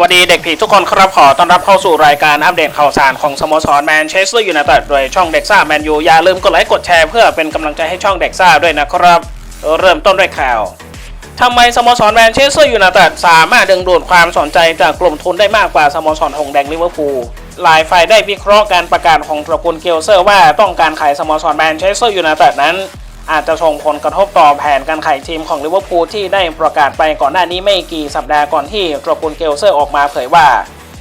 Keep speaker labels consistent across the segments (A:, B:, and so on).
A: วัสดีเด็กผีทุกคนครับขอต้อนรับเข้าสู่รายการอัปเดตข่าวสารของสโมสรแมนเชสเตอร์ยูไนเต็ดโดยช่องเด็กซ่าแมนยูอย่าลืมกดไลค์กดแชร์เพื่อเป็นกำลังใจให้ช่องเด็กซ่าด้วยนะครับ เริ่มต้นด้วยข่าวทำไมสโมสรแมนเชสเตอร์ยูไนเต็ดสามารถดึงดูดความสนใจจากกลุ่มทุนได้มากกว่าสโมสรหงแดงลิเวอร์พูลหลายฝ่ายได้วิเคราะห์การประกาศของตระกูลเกลเซอร์ว่าต้องการขายสโมสรแมนเชสเตอร์ยูไนเต็ดนั้น อาจจะส่งผลกระทบต่อแผนการขายทีมของลิเวอร์พูลที่ได้ประกาศไปก่อนหน้านี้ไม่กี่สัปดาห์ก่อนที่ตระกูลเกลเซอร์ออกมาเผยว่า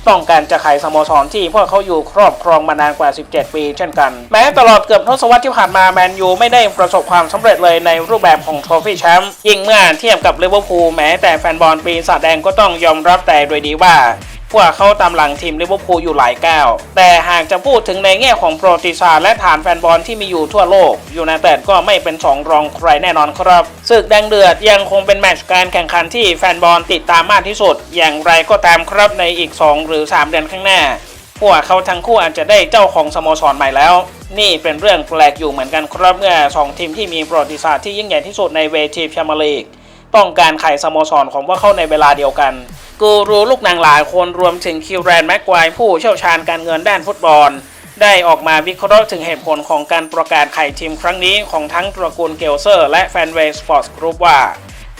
A: ต้องการจะขายสโมสรที่พวกเขาอยู่ครอบครองมานานกว่า 17 ปีเช่นกัน แม้ตลอดเกือบทศวรรษที่ผ่านมาแมนยูไม่ได้ประสบความสำเร็จเลยในรูปแบบของทรอฟี่แชมป์ยิ่งเมื่อเทียบกับลิเวอร์พูลแม้แต่แฟนบอลปีศาจแดงก็ต้องยอมรับแต่โดยดีว่า พวกเขาตามหลังทีมลิเวอร์พูลอยู่หลายแก้ว แต่หากจะพูดถึงในแง่ของประวัติศาสตร์และฐานแฟนบอลที่มีอยู่ทั่วโลกยูไนเต็ดก็ไม่เป็นสองรองใครแน่นอนครับศึกแดงเดือดยังคงเป็นแมตช์การแข่งขันที่แฟนบอลติดตามมากที่สุด อย่างไรก็ตามครับในอีก 2 หรือ 3 เดือนข้างหน้า พวกเขาทั้งคู่อาจจะได้เจ้าของสโมสรใหม่แล้วนี่เป็นเรื่องแปลกอยู่เหมือนกันครับเมื่อสองทีมที่มีประวัติศาสตร์ที่ยิ่งใหญ่ที่สุดในเวทีพรีเมียร์ลีกต้องการขายสโมสรของพวกเขาในเวลาเดียวกัน กูรูลูกนางหลายคนรวมถึงคิวแรนแม็กควายผู้เชี่ยวชาญการเงินด้านฟุตบอล ได้ออกมาวิเคราะห์ถึงเหตุผลของการประกาศขายทีมครั้งนี้ของทั้งตระกูลเกลเซอร์ และแฟนเวย์สปอร์ตกรุ๊ปว่า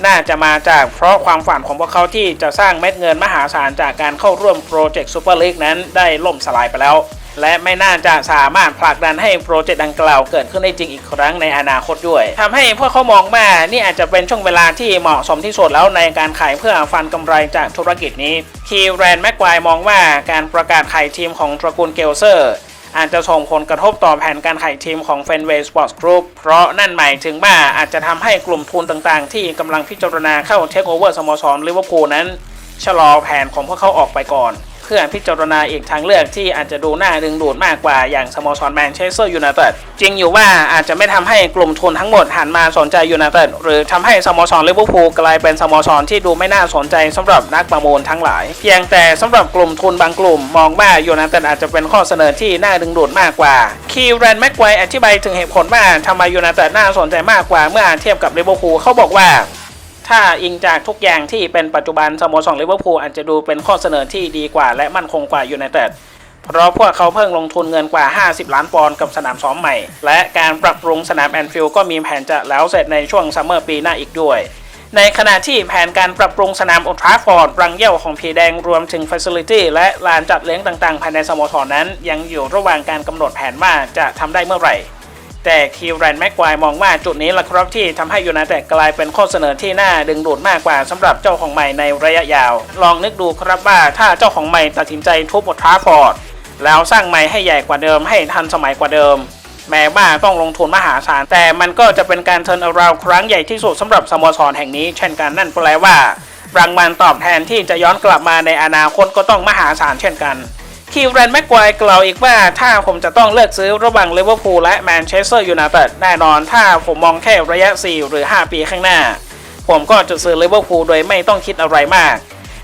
A: น่าจะมาจากเพราะความฝันของพวกเขาที่จะสร้างเม็ดเงินมหาศาลจากการเข้าร่วมโปรเจกต์ซูเปอร์ลีกนั้นได้ล่มสลายไปแล้ว และไม่น่าจะสามารถผลักดันให้โปรเจกต์ดังกล่าวเกิดขึ้นได้จริงอีกครั้งในอนาคตด้วยทำให้พวกเขามองว่านี่อาจจะเป็นช่วงเวลาที่เหมาะสมที่สุดแล้วในการขายเพื่อฟันกำไรจากธุรกิจนี้คีแรนแม็กควายมองว่าการประกาศขายทีมของตระกูลเกลเซอร์อาจจะส่งผลกระทบต่อแผนการขายทีมของ f e n w a y Sports Group เพราะนั่นหมายถึงว่าอาจจะทำให้กลุ่มทุนต่างๆ ที่กำลังพิจารณาเข้าเทคโอเวอร์สโมสรลิเวอร์พูลนั้น ชะลอแผนของพวกเขาออกไปก่อน เพื่อพิจารณาอีกทางเลือกที่อาจจะดูน่าดึงดูดมากกว่าอย่างสโมสรแมนเชสเตอร์ยูไนเต็ดจริงอยู่ว่าอาจจะไม่ทำให้กลุ่มทุนทั้งหมดหันมาสนใจยูไนเต็ดหรือทำให้สโมสรลิเวอร์พูลกลายเป็นสโมสรที่ดูไม่น่าสนใจสำหรับนักประมูลทั้งหลาย เพียงแต่สำหรับกลุ่มทุนบางกลุ่ม มองว่ายูไนเต็ดอาจจะเป็นข้อเสนอที่น่าดึงดูดมากกว่าคีแรนแม็กไวอธิบายถึงเหตุผลว่าทำไมยูไนเต็ดน่าสนใจมากกว่าเมื่อเทียบกับลิเวอร์พูลเขาบอกว่า ถ้าอิงจากทุกอย่างที่เป็นปัจจุบันสโมสรลิเวอร์พูลอาจจะดูเป็นข้อเสนอที่ดีกว่าและมั่นคงกว่ายูไนเต็ดเพราะพวกเขาเพิ่งลงทุนเงินกว่า 50 ล้านปอนด์กับสนามซ้อมใหม่ และการปรับปรุงสนามแอนฟิลด์ก็มีแผนจะแล้วเสร็จในช่วงซัมเมอร์ปีหน้าอีกด้วย ในขณะที่แผนการปรับปรุงสนามโอทราฟอร์ดรังเย่าของพีแดงรวมถึงฟัซิลิตี้และลานจัดเลี้ยงต่างๆ ภายในสโมสรนั้น ยังอยู่ระหว่างการกำหนดแผนว่าจะทำได้เมื่อไหร่ แต่คีแรนแม็กควายมองว่าจุดนี้แหละครับที่ทำให้ยูไนเต็ดกลายเป็นข้อเสนอที่น่าดึงดูดมากกว่าสำหรับเจ้าของใหม่ในระยะยาว ลองนึกดูครับว่าถ้าเจ้าของใหม่ตัดสินใจทุบโอลด์ทราฟอร์ดแล้วสร้างใหม่ให้ใหญ่กว่าเดิมให้ทันสมัยกว่าเดิม แม้ว่าต้องลงทุนมหาศาลแต่มันก็จะเป็นการเทิร์นอราวครั้งใหญ่ที่สุดสำหรับสโมสรแห่งนี้ เช่นกันนั่นแปลว่ารางวัลตอบแทนที่จะย้อนกลับมาในอนาคตก็ต้องมหาศาลเช่นกัน คีแรนแม็กควายกล่าวอีกว่าถ้าผมจะต้องเลือกซื้อระหว่างลิเวอร์พูลและแมนเชสเตอร์ยูไนเต็ดแน่นอนถ้าผมมองแค่ระยะ 4 หรือ 5 ปีข้างหน้า ผมก็จะซื้อลิเวอร์พูลโดยไม่ต้องคิดอะไรมาก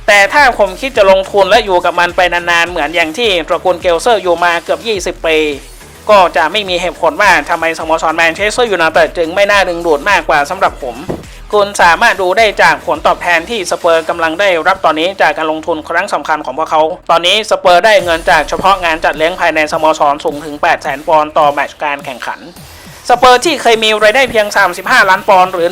A: แต่ถ้าผมคิดจะลงทุนและอยู่กับมันไปนานๆ เหมือนอย่างที่ตระกูลเกลเซอร์อยู่มาเกือบ 20 ปี ก็จะไม่มีเหตุผลว่าทำไมสโมสรแมนเชสเตอร์ยูไนเต็ดจึงไม่น่าดึงดูดมากกว่าสำหรับผม คุณสามารถดูได้จากผลตอบแทนที่สเปอร์กำลังได้รับตอนนี้จากการลงทุนครั้งสำคัญของพวกเขา ตอนนี้สเปอร์ได้เงินจากเฉพาะงานจัดเลี้ยงภายในสโมสรสูงถึง 8 0 0 0 0 0ปอนด์ต่อแมตช์การแข่งขัน สเปอร์ที่เคยมีรายได้เพียง 35 ล้านปอนด์หรือ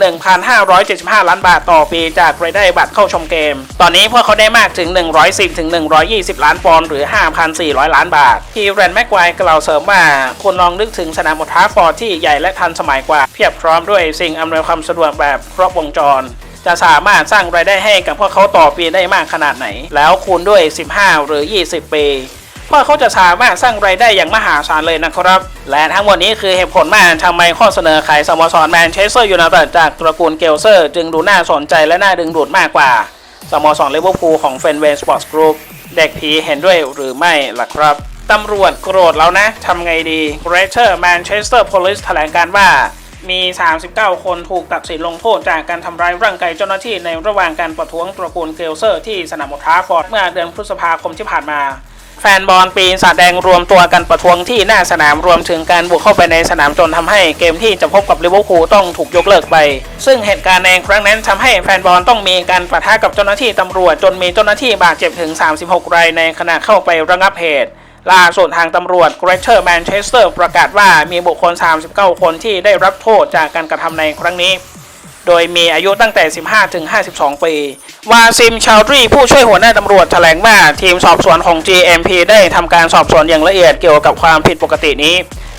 A: 1,575 ล้านบาทต่อปีจากรายได้บัตรเข้าชมเกม ตอนนี้พวกเขาได้มากถึง 110ถึง120 ล้านปอนด์หรือ 5,400 ล้านบาท ที่แรนแม็กควายกล่าวเสริมว่าคุณลองนึกถึงสนามโอลทาฟฟอร์ดที่ใหญ่และทันสมัยกว่า เพียบพร้อมด้วยสิ่งอำนวยความสะดวกแบบครบวงจรจะสามารถสร้างรายได้ให้กับพวกเขาต่อปีได้มากขนาดไหน แล้วคูณด้วย 15 หรือ 20 ปี เพราะเขาจะสามารถสร้างรายได้อย่างมหาศาลเลยนะครับ และทั้งหมดนี้คือเหตุผลว่าทำไมข้อเสนอขายสโมสรแมนเชสเตอร์ยูไนเต็ดจากตระกูลเกลเซอร์ จึงดูน่าสนใจและน่าดึงดูดมากกว่าสโมสรลิเวอร์พูลของเฟนเวย์สปอร์ตกรุ๊ปเด็กผีเห็นด้วยหรือไม่ล่ะครับตำรวจโกรธแล้วนะทำไงดี Greater Manchester Police แถลงการว่ามี 39 คนถูกตัดสินลงโทษจากการทำร้ายร่างกายเจ้าหน้าที่ในระหว่างการประท้วงตระกูลเกลเซอร์ที่สนามอลทราฟอร์ดเมื่อเดือนพฤษภาคมที่ผ่านมา แฟนบอลปีศาจแดงรวมตัวกันประท้วงที่หน้าสนามรวมถึงการบุกเข้าไปในสนามจนทำให้เกมที่จะพบกับลิเวอร์พูลต้องถูกยกเลิกไป ซึ่งเหตุการณ์ในครั้งนั้นทำให้แฟนบอลต้องมีการปะทะกับเจ้าหน้าที่ตำรวจจนมีเจ้าหน้าที่บาดเจ็บถึง 36 รายในขณะเข้าไประงับเหตุล่าสุดทางตำรวจ Greater Manchester ประกาศว่ามีบุคคล 39 คนที่ได้รับโทษจากการกระทำในครั้งนี้ โดยมีอายุตั้งแต่ 15 ถึง 52 ปี วาซิม ชาวดรีผู้ช่วยหัวหน้าตำรวจแถลงว่าทีมสอบสวนของ GMP ได้ทำการสอบสวนอย่างละเอียดเกี่ยวกับความผิดปกตินี้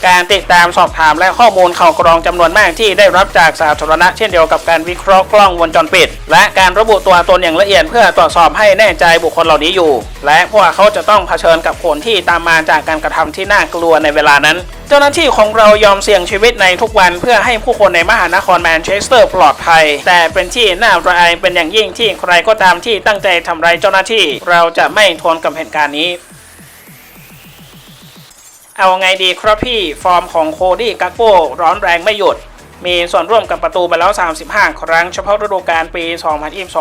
A: การติดตามสอบถามและข้อมูลข่าวกรองจำนวนมากที่ได้รับจากสาธารณะเช่นเดียวกับการวิเคราะห์กล้องวงจรปิด และการระบุตัวตนอย่างละเอียดเพื่อตรวจสอบให้แน่ใจบุคคลเหล่านี้อยู่ และพวกเขาจะต้องเผชิญกับผลที่ตามมาจากการกระทำที่น่ากลัวในเวลานั้น เจ้าหน้าที่ของเรายอมเสี่ยงชีวิตในทุกวันเพื่อให้ผู้คนในมหานครแมนเชสเตอร์ปลอดภัย แต่เป็นที่น่าระอายเป็นอย่างยิ่งที่ใครก็ตามที่ตั้งใจทำร้ายเจ้าหน้าที่ เราจะไม่ทนกับเหตุการณ์นี้ เอาไงดีครับพี่ฟอร์มของโคดี้กักโก้ร้อนแรงไม่หยุด มีส่วนร่วมกับประตูไปแล้ว 35 ครั้งเฉพาะฤดูกาลปี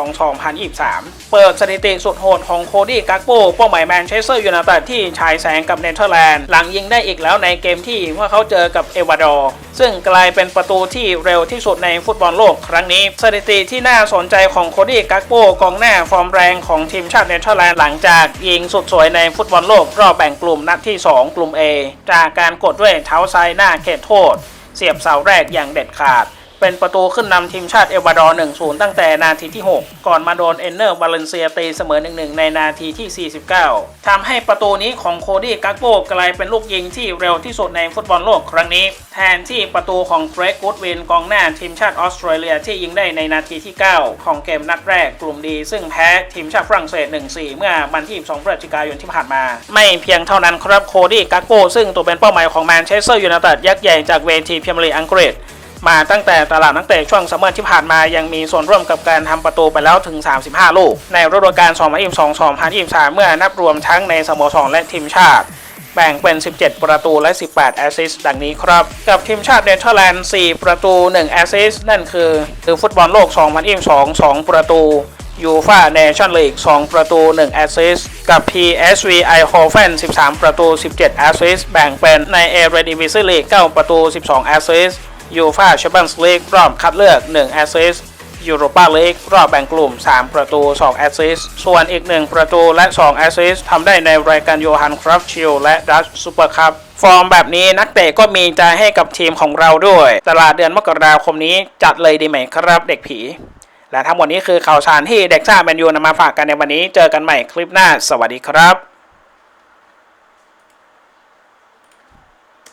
A: 2022-2023 เปิดสถิติสุดโหดของโคดี้กักโก้เป้าหมายแมนเชสเตอร์ยูไนเต็ดที่ฉายแสงกับเนเธอร์แลนด์ หลังยิงได้อีกแล้วในเกมที่เมื่อเขาเจอกับเอวาดอร์ซึ่งกลายเป็นประตูที่เร็วที่สุดในฟุตบอลโลกครั้งนี้ สถิติที่น่าสนใจของโคดี้กักโก้กองหน้าฟอร์มแรงของทีมชาติเนเธอร์แลนด์หลังจากยิงสุดสวยในฟุตบอลโลกรอบแบ่งกลุ่มนัดที่ 2 กลุ่ม A จากการกดด้วยเท้าซ้ายหน้าเขตโทษ เสียบเสาแรกอย่างเด็ดขาด เป็นประตูขึ้นนำทีมชาติเอลวาดอร์ 1-0 ตั้งแต่นาทีที่ 6 ก่อนมาโดนเอนเนอร์บาเลนเซียตีเสมอ 1-1 ในนาทีที่ 49 ทำให้ประตูนี้ของโคดี้กักโก้กลายเป็นลูกยิงที่เร็วที่สุดในฟุตบอลโลกครั้งนี้ แทนที่ประตูของเกรกกูดวินกองหน้าทีมชาติออสเตรเลียที่ยิงได้ในนาทีที่ 9 ของเกมนัดแรกกลุ่มดี ซึ่งแพ้ทีมชาติฝรั่งเศส 1-4 เมื่อวันที่ 2 พฤศจิกายนที่ผ่านมา ไม่เพียงเท่านั้นครับโคดี้กักโก้ซึ่งตัวเป็นเป้าหมายของแมนเชสเตอร์ยูไนเต็ดยักษ์ใหญ่จากเวทีพรีเมียร์ลีกอังกฤษ มาตั้งแต่ตลาดนักเตะช่วงซัมเมอร์ที่ผ่านมายังมีส่วนร่วมกับการทำประตูไปแล้วถึง 35 ลูก ในฤดูกาล2022-2023 เมื่อนับรวมทั้งในสโมสรและทีมชาติ แบ่งเป็น 17 ประตูและ 18 แอสซิสต์ดังนี้ครับ กับทีมชาติเนเธอร์แลนด์ 4 ประตู 1 แอสซิสต์นั่นคือ คือฟุตบอลโลก 2022 2 ประตูยูฟาเนชั่นลีก 2 ประตู 1 แอสซิสต์กับ PSV Eindhoven 13 ประตู 17 แอสซิสต์แบ่งเป็นในเอเรดิวิซีลีก 9 ประตู 12 แอสซิสต์ ยูฟาแชมเปี้ยนส์ลีกรอบคัดเลือก 1 แอสซิสต์ยูโรปาลีกรอบแบ่งกลุ่ม 3 ประตู 2 แอสซิสต์ส่วนอีก 1 ประตูและ 2 แอสซิสต์ทำได้ในรายการโยฮันครัฟชิลและดัชซูเปอร์คัพฟอร์มแบบนี้นักเตะก็มีใจให้กับทีมของเราด้วย ตลาดเดือนมกราคมนี้จัดเลยดีไหมครับเด็กผี และทั้งหมดนี้คือข่าวสารที่เด็กซ่าแมนยูนำมาฝากกันในวันนี้ เจอกันใหม่คลิปหน้า สวัสดีครับ